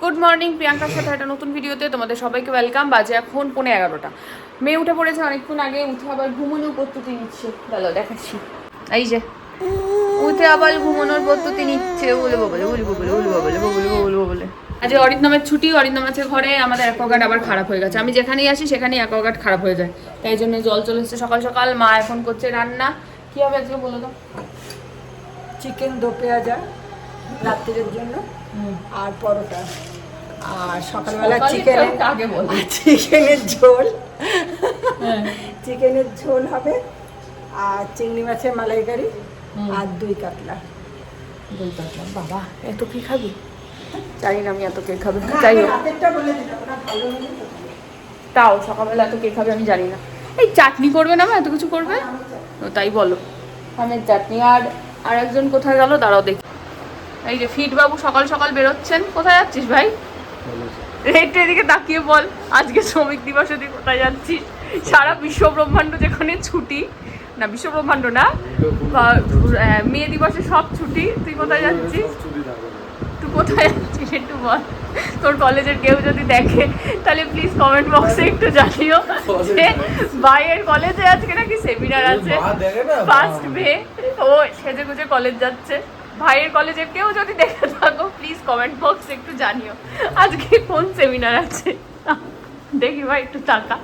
Good morning প্রিয়াঙ্কার সাথে একটা নতুন ভিডিওতে তোমাদের সবাইকে ওয়েলকাম বাজে এখন পৌনে এগারোটা। মেয়ে উঠে পড়েছে অনেকক্ষণ আগে, উঠে আবার ঘুমানোর প্রস্তুতি নিচ্ছে। চলো দেখাচ্ছি। এই যে, উঠে আবার ঘুমানোর প্রস্তুতি নিচ্ছে। উলবো বলে উলবো বলে উলবো বলে, উলবো উলবো বলে আজ অরিন্দমের ছুটি, অরিন্দম আছে ঘরে, আমাদের অ্যাকোয়াগার্ড আবার খারাপ হয়ে গেছে। আমি যেখানেই আসি, সেখানেই অ্যাকোয়াগার্ড খারাপ হয়ে যায়। তাই জন্য জল চলে এসছে সকাল সকাল। মা এখন করছে রান্না। কি হবে আজকে বলো তো? চিকেন দো পেঁয়াজা। রাত্রের জন্য আর পরোটা। আর সকালবেলা চিকেন চিকেনের ঝোল। হ্যাঁ। চিকেনের ঝোল হবে আর চিংড়ি মাছের মালাইকারি আর দুই কাতলা। দুই কাতলা বাবা এত কি খাবি? জানি না আমি এত কে খাবে। যাই হোক। তাও সকালবেলা এত কে খাবে আমি জানি না। এই চাটনি করবে না এত কিছু করবে? ও তাই বলো। আমের চাটনি আর আর একজন কোথায় গেল? দাঁড়াও দেখি। এই যে ফিট বাবু সকাল সকাল বেরোচ্ছেন কোথায় যাচ্ছিস ভাই? একটু এদিকে তাকিয়ে বল আজকে শ্রমিক দিবসে তুই কোথায় যাচ্ছিস? সারা বিশ্ব ব্রহ্মাণ্ড যেখানে ছুটি না বিশ্ব ব্রহ্মাণ্ড না আহ, দিবসে সব ছুটি তুই কোথায় যাচ্ছিস? তুই কোথায় যাচ্ছিস একটু বল। তোর কলেজের কেউ যদি দেখে তাহলে প্লিজ কমেন্ট বক্সে একটু জানিও যে ভাইয়ের কলেজে আজকে নাকি সেমিনার আছে। ফার্স্ট মে ও সেজে গুজে কলেজ যাচ্ছে। ভাইয়ের কলেজে কেউ যদি দেখে থাকো প্লিজ কমেন্ট বক্সে একটু জানিও। আজকে কোন সেমিনার আছে? দেখি ভাই, একটু টাকা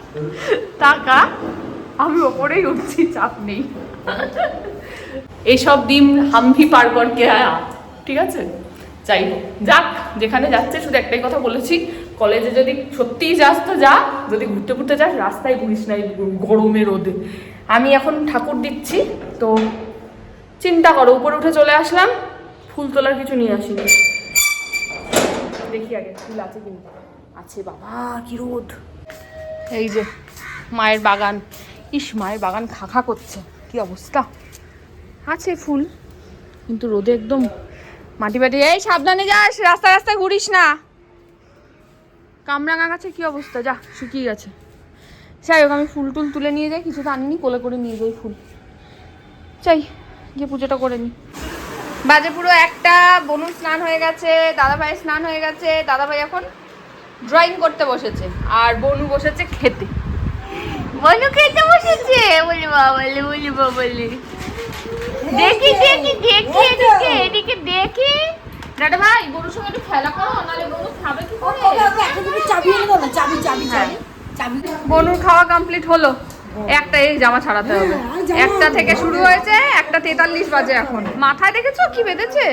টাকা আমি ওপরেই উঠছি, চাপ নেই। এইসব দিন হামভি পার করকে ঠিক আছে? যাই হোক, যাক, যেখানে যাচ্ছে, শুধু একটাই কথা বলেছি কলেজে যদি সত্যিই যাস তো যা, যদি ঘুরতে ঘুরতে যাস, রাস্তায় ঘুরিস না গরমে রোদে। আমি এখন ঠাকুর দিচ্ছি তো চিন্তা করো, উপরে উঠে চলে আসলাম। ফুল তোলার কিছু নিয়ে আসিনি। দেখি আগে, ফুল আছে কিন্তু আছে বাবা, কি রোদ। এই যে, মায়ের বাগান। ইস, মায়ের বাগান খা খা করছে, কি অবস্থা? আছে ফুল, কিন্তু রোদে একদম মাটি বাটি এই সাবধানে যাস, রাস্তায় রাস্তায় ঘুরিস না। কামরাঙা গাছে কি অবস্থা? যা, শুকিয়ে গেছে। যাই হোক, আমি ফুল টুল তুলে নিয়ে যাই, কিছু তো আনিনি, কোলে করে নিয়ে যাই ফুল। চাই গিয়ে পুজোটা করে নি। বাজে পুরো একটা বনু স্নান হয়ে গেছে দাদা ভাইয়ের স্নান হয়ে গেছে দাদা ভাই এখন ড্রয়িং করতে বসেছে আর বনু বসেছে খেতে। বনু খেতে বসেছে? বলি বাবালে বলি বাবালে দেখি দেখি দেখি এদিকে এদিকে দেখি। দাদা ভাই বনুর সঙ্গে একটু খেলা করো নাহলে বনু খাবে কি করে? চাবি এনে দাও চাবি চাবি হ্যাঁ। চাবি। চাবি বনুর খাওয়া কমপ্লিট হলো। একটা এই জামা ছাড়াতে হবে। হ্যাঁ, একটা থেকে শুরু হয়েছে একটা তেতাল্লিশ বাজে এখন। মাথায় দেখেছ কি বেঁধেছে?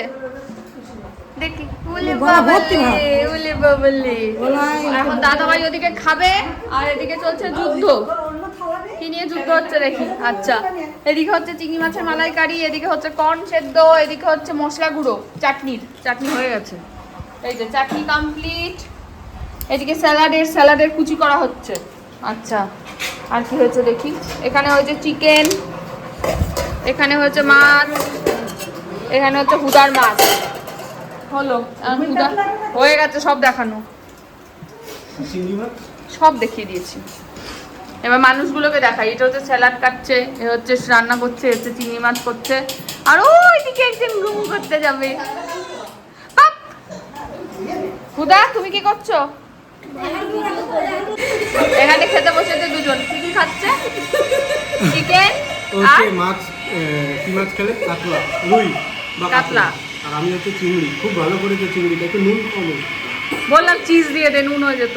দেখি। এখন ওদিকে খাবে আর এদিকে চলছে যুদ্ধ। কি নিয়ে যুদ্ধ হচ্ছে দেখি। আচ্ছা এদিকে হচ্ছে চিংড়ি মাছের মালাইকারি এদিকে হচ্ছে কর্ন সেদ্ধ এদিকে হচ্ছে মশলা গুঁড়ো চাটনির। চাটনি হয়ে গেছে। এই যে চাটনি কমপ্লিট এদিকে স্যালাডের স্যালাডের কুচি করা হচ্ছে। আচ্ছা। আর কি হয়েছে দেখি এখানে হয়েছে চিকেন এখানে হয়েছে মাছ এখানে হচ্ছে হুদার মাছ হলো হয়ে গেছে সব দেখানো সব দেখিয়ে দিয়েছি এবার মানুষগুলোকে দেখাই এটা হচ্ছে স্যালাড কাটছে এ হচ্ছে রান্না করছে এ হচ্ছে চিংড়ি মাছ করছে আর ওইদিকে একদিন রুম করতে যাবে! হুদা তুমি কি করছ এখানে খেতে বসেছে দুজন। কি কি খাচ্ছে? চিকেন আর মাছ কি মাছ খেলে? কাতলা রুই বা কাতলা। আর আমি হচ্ছে চিংড়ি। খুব ভালো করেছে চিংড়িটা একটু নুন কম বললাম চিজ দিয়ে দে নুন হয়ে যেত।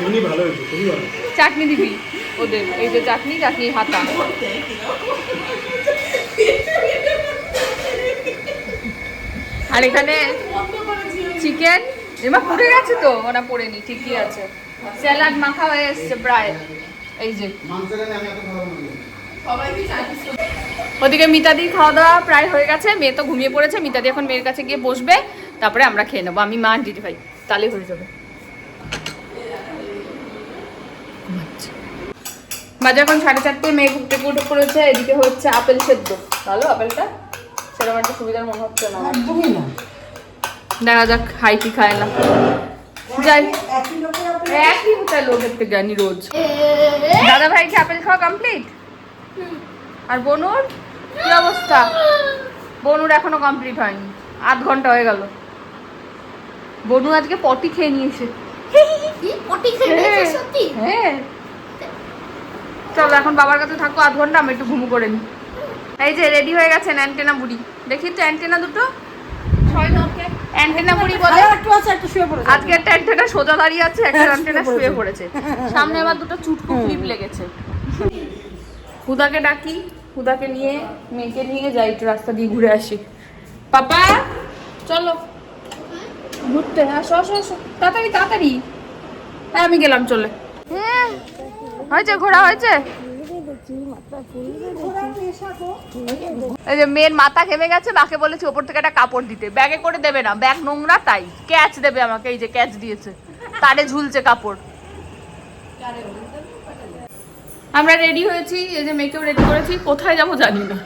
এমনি ভালো হয়েছে খুবই ভালো চাটনি দিবি ওদের এই যে চাটনি চাটনি হাতা। আর এখানে চিকেন এবার পুড়ে গেছে তো? ওরা পড়েনি ঠিকই আছে। স্যালাড মাখা হয়ে এসছে প্রায়। এই যে। ওদিকে মিতাদি খাওয়া দাওয়া প্রায় হয়ে গেছে মেয়ে তো ঘুমিয়ে পড়েছে মিতাদি এখন মেয়ের কাছে গিয়ে বসবে তারপরে আমরা খেয়ে নেব। আমি মা দিদি ভাই তাহলেই হয়ে যাবে। বাজে এখন সাড়ে চারটে মেয়ে ঘুরতে ঘুরতে পড়েছে এদিকে হচ্ছে আপেল সেদ্ধ। ভালো আপেলটা? সেরকম একটা সুবিধার মনে হচ্ছে না। দেখা যাক খাই কি খায় না। যাই। একই একই লোকের থেকে জানি রোজ। দাদা ভাই কি আপেল খাওয়া কমপ্লিট আর বনুর? কি অবস্থা? বনুর এখনও কমপ্লিট হয়নি। আধ ঘণ্টা হয়ে গেল। বনু আজকে পটি খেয়ে নিয়েছে। পটি খেয়ে নিয়েছে সত্যি? হ্যাঁ। চলো এখন বাবার কাছে থাকো আধ ঘণ্টা আমি একটু ঘুমু করে নি। এই যে রেডি হয়ে গেছেন অ্যান্টেনা বুড়ি। দেখি তো অ্যান্টেনা দুটো। অ্যান্টেনা বুড়ি বলে? একটু আছে একটু শুয়ে পড়েছে। আজকে একটা অ্যান্টেনা সোজা দাঁড়িয়ে আছে একটা হ্যাঁ, অ্যান্টেনা শুয়ে শুয়ে পড়েছে। সামনে আবার দুটো চুটকু ক্লিপ লেগেছে। হুদাকে ডাকি হুদাকে নিয়ে মেয়েকে নিয়ে যাই একটু রাস্তা দিয়ে ঘুরে আসি। পাপা চলো। ঘুরতে আসো আসো আসো। তাড়াতাড়ি তাড়াতাড়ি। হ্যাঁ আমি গেলাম চলে। হয়েছে ঘোরা হয়েছে? এই যে মেয়ের মাথা ঘেমে গেছে মাকে বলেছি ওপর থেকে একটা কাপড় দিতে। ব্যাগে করে দেবে না ব্যাগ নোংরা তাই। ক্যাচ দেবে আমাকে এই যে ক্যাচ দিয়েছে। তারে ঝুলছে কাপড়। আমরা রেডি হয়েছি এই যে মেয়েকেও রেডি করেছি। কোথায় যাব জানি না।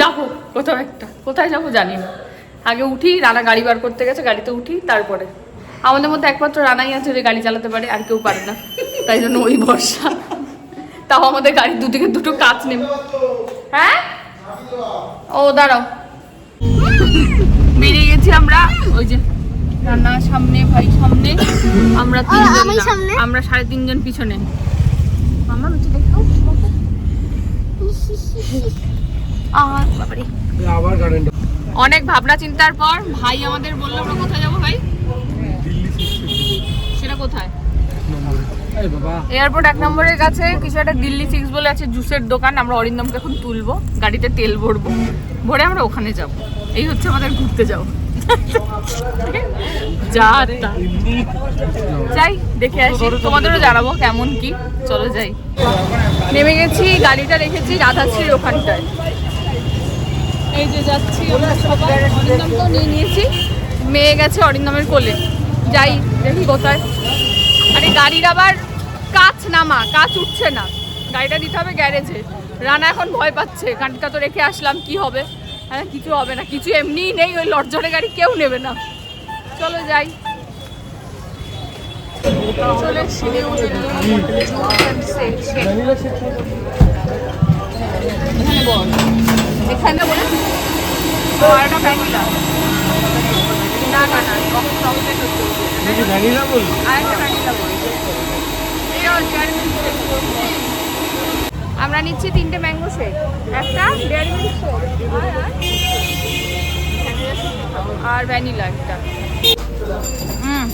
যাব কোথাও একটা কোথায় যাব জানি না। আগে উঠি রানা গাড়ি বার করতে গেছে গাড়িতে উঠি তারপরে। আমাদের মধ্যে একমাত্র রানাই আছে যে গাড়ি চালাতে পারে আর কেউ পারে না। তাই জন্য ওই ভরসা। তাও আমাদের গাড়ির দুদিকে দুটো কাজ নেই। হ্যাঁ? ও দাঁড়াও। বেরিয়ে গেছি আমরা। ওই যে রান্না সামনে ভাই সামনে। আমরা তিনজন? আমরা সাড়ে তিনজন পিছনে। আমার হচ্ছে দেখো। আবার অনেক ভাবনা চিন্তার পর ভাই আমাদের বলল আমরা কোথায় যাব ভাই সেটা কোথায় এই বাবা এয়ারপোর্ট এক নম্বরের কাছে কিছু একটা দিল্লি সিক্স বলে আছে, জুসের দোকান, আমরা অরিন্দমকে এখন তুলবো, গাড়িতে তেল ভরবো। ভরে আমরা ওখানে যাব। এই হচ্ছে আমাদের ঘুরতে যাও যা যাই, দেখে আসি। তোমাদেরও জানাব কেমন কি। চলো যাই। নেমে গেছি, গাড়িটা রেখেছি, রাধাশ্রীর ওখানটায়। এই যে যাচ্ছি অরিন্দমকেও নিয়ে নিয়েছি। মেয়ে গেছে অরিন্দমের কোলে। যাই, দেখি কোথায়। আরে গাড়ির আবার নামা কাজ উঠছে না। গাড়িটা দিতে হবে গ্যারেজে। রানা এখন ভয় পাচ্ছে গাড়িটা তো রেখে আসলাম কি হবে? হ্যাঁ কিছু হবে না কিছু এমনিই নেই ওই লটজরে গাড়ি কেউ নেবে না। চলো যাই। চলে এখানে বলে আর একটা ভ্যানিলা। না না না চকলেট হচ্ছে বল আরেকটা ভ্যানিলা বল আমরা নিচ্ছি তিনটে ম্যাঙ্গো শেক একটা ডেয়ারি আর ভ্যানিলা একটা। হুম।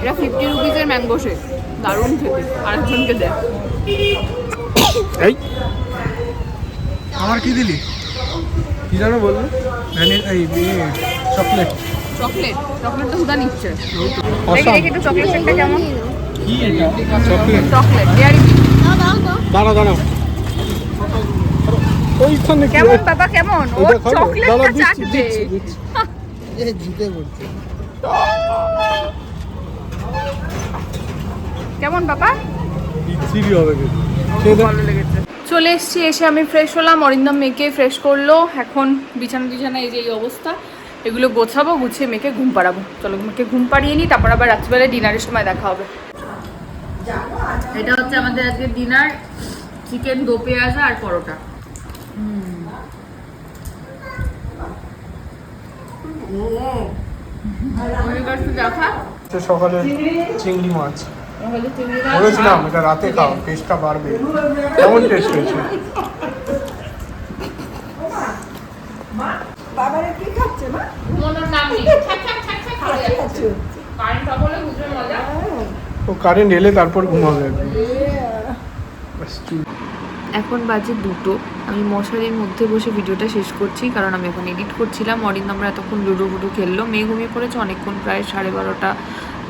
এটা ফিফটি রুপিসের ম্যাঙ্গো শেক দারুণ খেতে। আরেকজনকে দেয় এই। আমার কি দিলি? কি জানো বলল? ভ্যানিলা, এই চকলেট চকলেট চকলেট তো হুদা নিচ্ছে দেখি একটু চকলেট শেকটা কেমন? চকলেট। চকলেট ডেয়ারি ওইখানে বাবা কেমন? ও চকলেটটা দাঁড়া, দিচ্ছি, চাটবে। দিচ্ছি, দিচ্ছি। কেমন বাবা? বিচ্ছিরি হবে কিন্তু। ভালো লেগেছে। চলে এসেছি এসে আমি ফ্রেশ হলাম অরিন্দম মেয়েকে ফ্রেশ করল। এখন বিছানা টিছানা এই যে এই অবস্থা। এগুলো গোছাবো গুছিয়ে মেয়েকে ঘুম পাড়াবো। চলো মেয়েকে ঘুম পাড়িয়ে নিই তারপর আবার রাত্রিবেলায় ডিনারের সময় দেখা হবে। এটা হচ্ছে আমাদের আজকে ডিনার চিকেন দো পেঁয়াজা আর পরোটা। সকালে চিংড়ি মাছ। বলেছিলাম এটা রাতে খাও টেস্টটা বাড়বে। কেমন টেস্ট হয়েছে বাবারে কি খাচ্ছে মা ঘুমানোর নাম নেই ছ্যাক, ছ্যাক, ছ্যাক, ছ্যাক করে যাচ্ছে। খাচ্ছে কারেন্ট অফ হলে বুঝবে মজা ও কারেন্ট এলে তারপর ঘুমাবে। এখন বাজে দুটো। আমি মশারির মধ্যে বসে ভিডিওটা শেষ করছি, কারণ আমি এখন এডিট করছিলাম। অরিন আমরা এতক্ষণ লুডো ফুডো খেললো। মেয়ে ঘুমিয়ে পড়েছে অনেকক্ষণ, প্রায় সাড়ে বারোটা,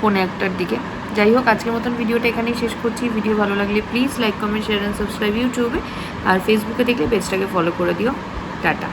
পৌনে একটার দিকে। যাই হোক, আজকের মতন ভিডিওটা এখানেই শেষ করছি। ভিডিও ভালো লাগলে please like comment share and subscribe ইউটিউবে। আর ফেসবুকে দেখলে পেজটাকে ফলো করে দিও। টাটা।